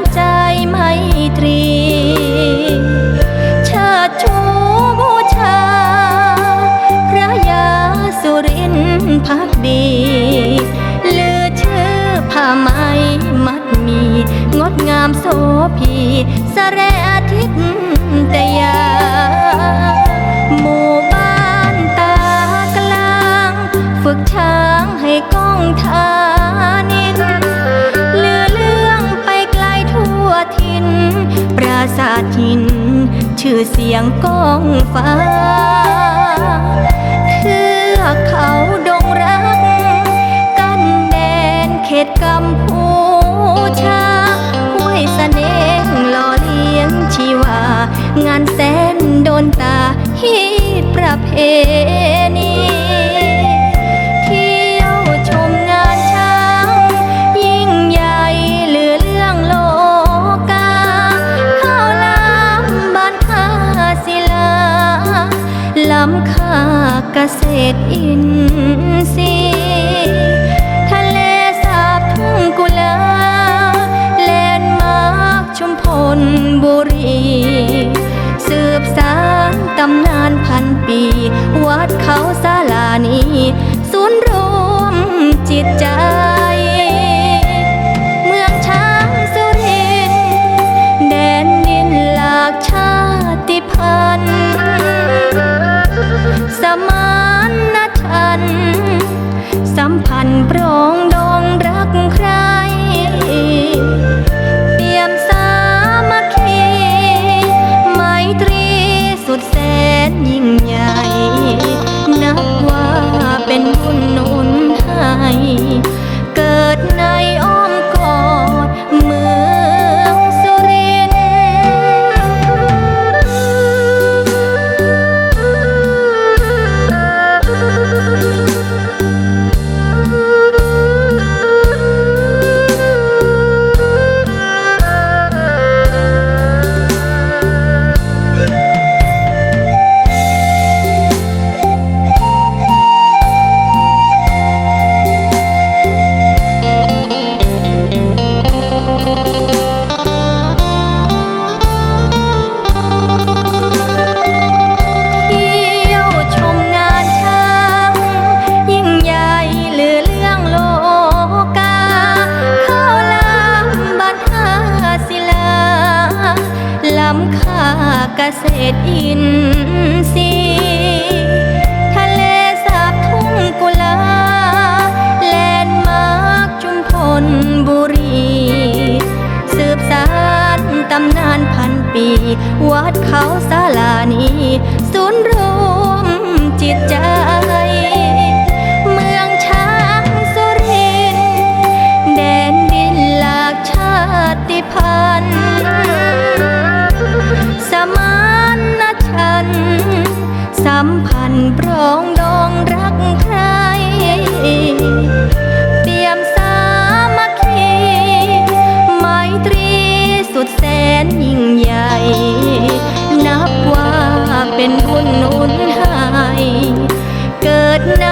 ำใจไมตรีเชิดชูบูชา พระยาสุรินพักดีเลือชื่อผ้าไหมมัดมี งดงามโสภีสแรอาทิตย์ตยาาสาทหิน ชื่อเสียงก้องฟ้าเทือกเขาดงรัก กันแดนเขตกัมพูชาห้วยเสน่ห์หล่อเลี้ยงชีวา งานแสนโดนตาฮีดประเพ เศษตรอินทรีทะเลสาบทุ่งกุลา แลนมาร์คชุมพลบุรี สืบสานตำนานพันปี วัดเขาสาลานี ศูนย์รวมจิตใจ กษตรอินทรีย์ทะเลสาบทุ่งกุลา แลนด์มาร์คชุมพลบุรี สืบสานตำนานพันปี วัดเขาสาลานี ศูนย์รวมจิตใจ เป็นบุญนุนให้เกิดใน